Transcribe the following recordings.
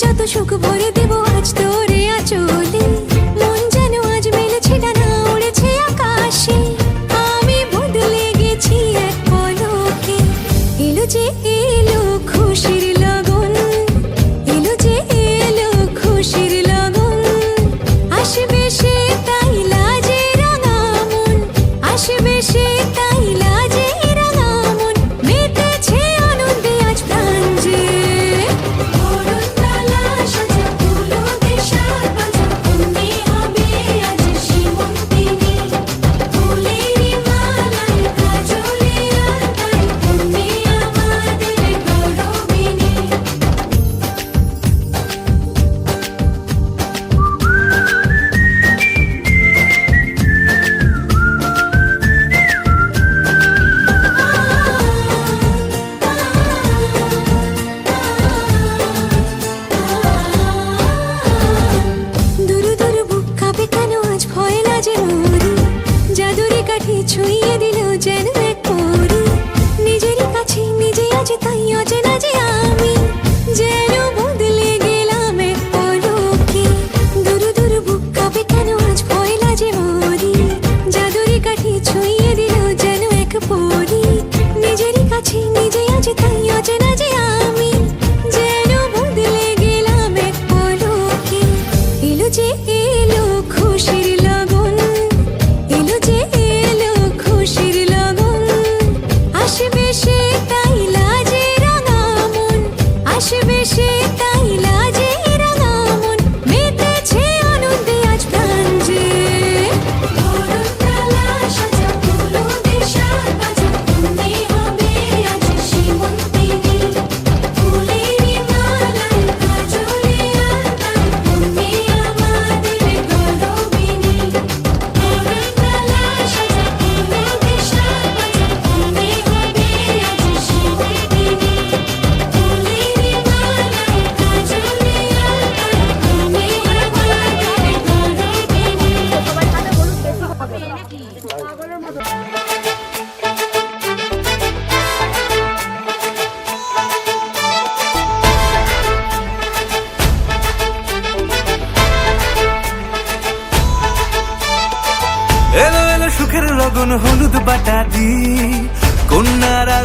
যত সুখ ভরে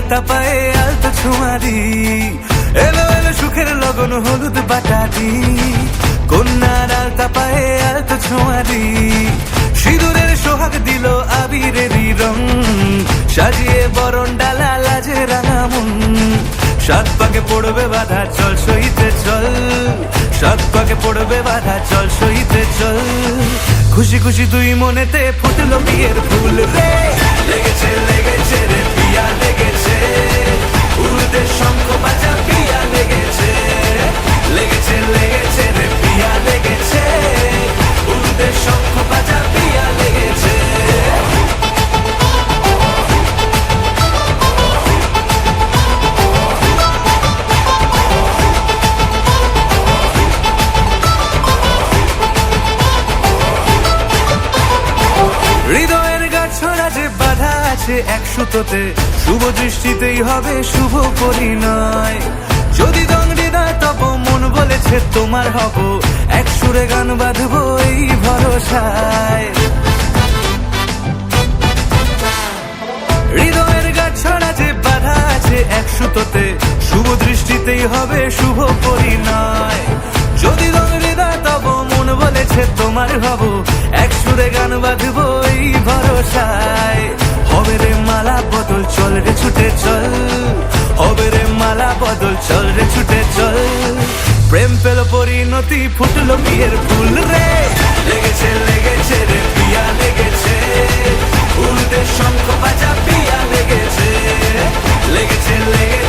আলতা পায়ে আলতা ছোঁয়া দি এলো এলো সুখের লগন হলুদ বাটা দি কন্যার আলতা পায়ে আলতা ছোঁয়া দি সিঁদুরের সোহাগ দিল আবিরেরই রং। সাজিয়ে বরণ ডালা লাজে রাঙা মন। সাত পাকে পড়বে বাধা, চল সইতে চল। সাত পাকে পড়বে বাধা, চল সইতে চল। খুশি খুশি দুই মনেতে ফুটলো বিয়ের ফুল। রে লেগেছে লেগেছে রে। উড়তে শঙ্খ বাজা পিয়া লেগেছে। লেগেছে লেগেছে রে লেগেছে। উড়তে শঙ্খ বাজা পিয়া লেগেছে। হৃদয়ের গাছড়া যে বাধা আছে এক সুতোতে। শুভ হবে শুভ পরিণয়। যদি দণ্ডি না তব মন বলেছে তোমার হব। এক সুরে গান বাঁধবো এই ভরসায়। হৃদয়ের গাছড়া যে বাধা আছে এক সুতোতে, শুভ দৃষ্টিতেই হবে শুভ পরিণয়। যদি রং হৃদয় তব মন বলেছে তোমার হব। এক সুরে গান বাঁধবো এই ভরসায়। মালা বদল, চল রে ছুটে চল। হবে রে মালা বদল, চল রে ছুটে চল। প্রেম পেল পরিণতি, ফুটলো বিয়ের ফুল রে। লেগেছে লেগেছে রে পিয়া লেগেছে। উল্টে শঙ্খ বাজা পিয়া লেগেছে। লেগেছে লেগেছে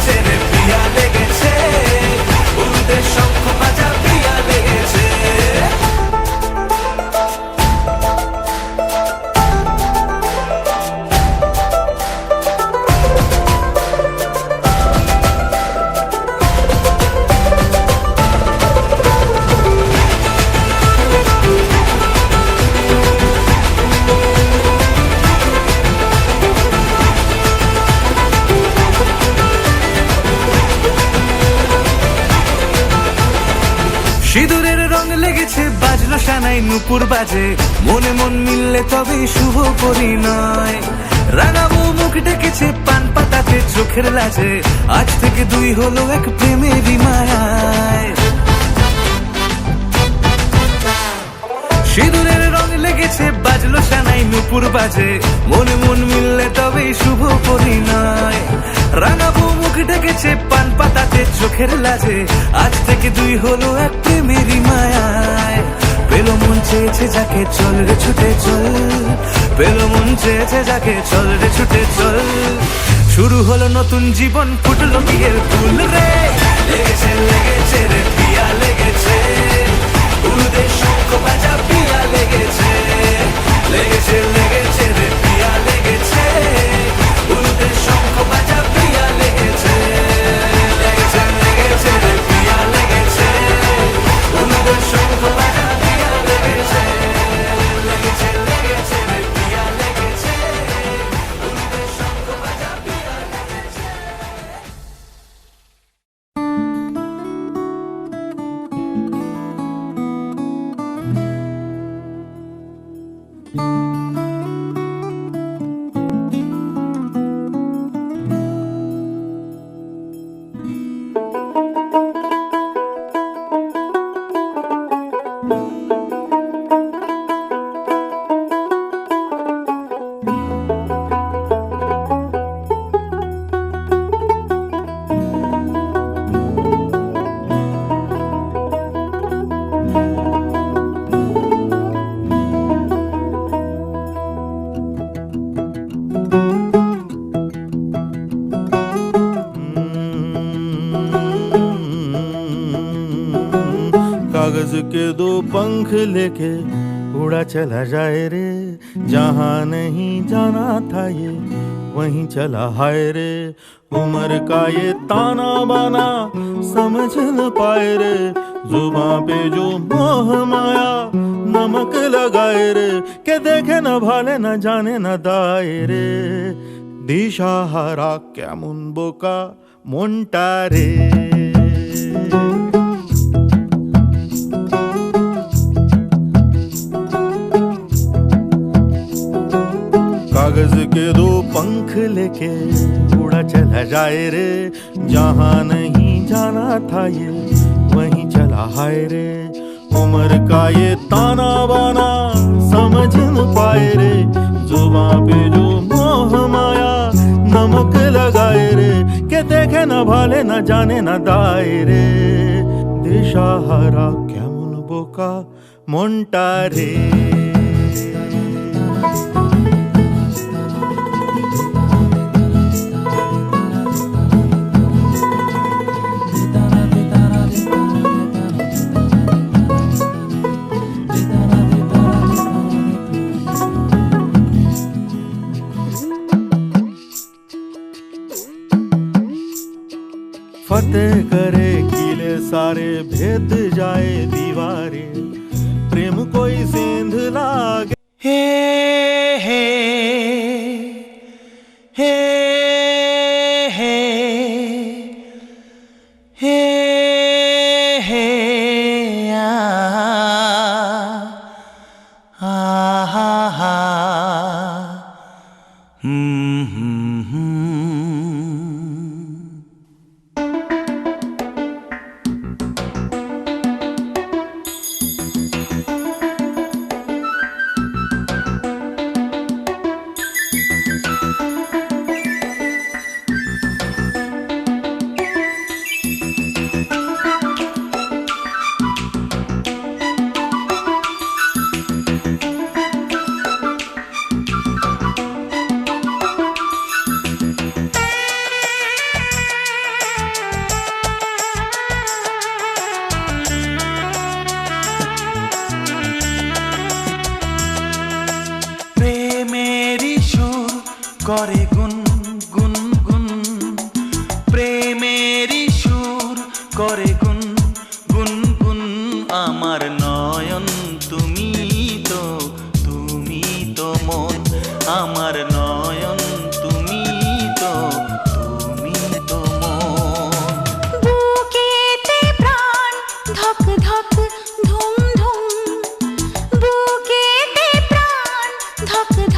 নুপুর বাজে। মনে মন মিললে তবে শুভ পরিণয়। রাঙাবো মুখ ডেকেছে পান পাতাতে চোখের লাজে। আজ থেকে দুই হলো এক প্রেমেরই মায়ায় সিঁদুরের রং লেগেছে, বাজলো সানাই নুপুর বাজে। মনে মন মিললে তবেই শুভ পরিণয়। রাঙাবো মুখ ডেকেছে পান পাতাতে চোখের লাজে। আজ থেকে দুই হলো এক প্রেমেরই মায়ায় পেল মন চেয়েছে যাকে চল রে ছুটে চল। পেল মন চেয়েছে যাকে চল রে ছুটে চল। শুরু হলো নতুন জীবন, ফুটলো বিয়ের ফুল রে। লেগেছে লেগেছে রে, পিয়া লেগেছে। উড়ুদের শঙ্খ বাজা, পিয়া লেগেছে। লেগেছে पंख लेके उड़ा चला जाए रे जहाँ नहीं जाना था ये वहीं चला हाय रे उम्र का ये ताना बाना समझ न पाए रे जुबा पे जो मोह माया नमक लगाए रे के देखे न भाले न जाने न दाए रे দিশাহারা কেমন বোকা মনটা রে लेके उड़ा चला जाए रे जहाँ नहीं जाना था ये वहीं चला हाय रे उम्र का ये ताना बाना समझ न पाए रे जुबां पे जो मोह माया नमक लगाए रे के देखे न भाले न जाने न दाए रे দিশাহারা কেমন বোকা মনটা রে Talk to thắc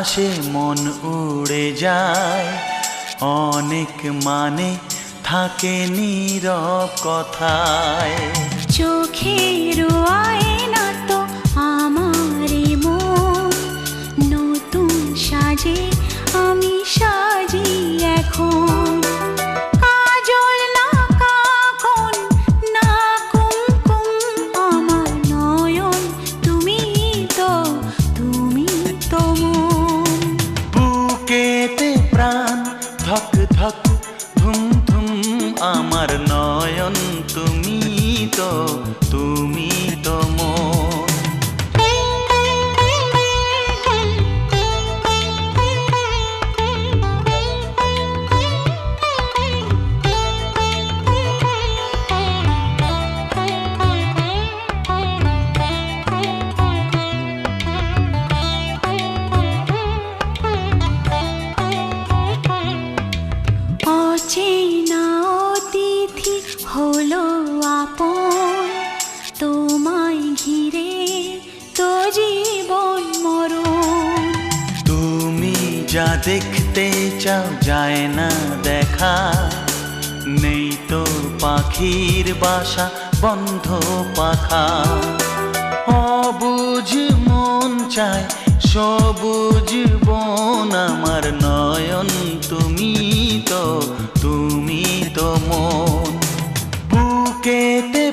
আকাশে মন উড়ে যায়। অনেক মানে থাকে নীরব কথায়। চোখের না তো আমার মন। নতুন সাজে আমি সাজি এখন। যা দেখতে চাও যায় না দেখা। নেই তো পাখির বাসা, বন্ধ পাখা। অবুঝ মন চায়, সবুজ বন। আমার নয়ন তুমি তো তুমি তো মন। বুকেতে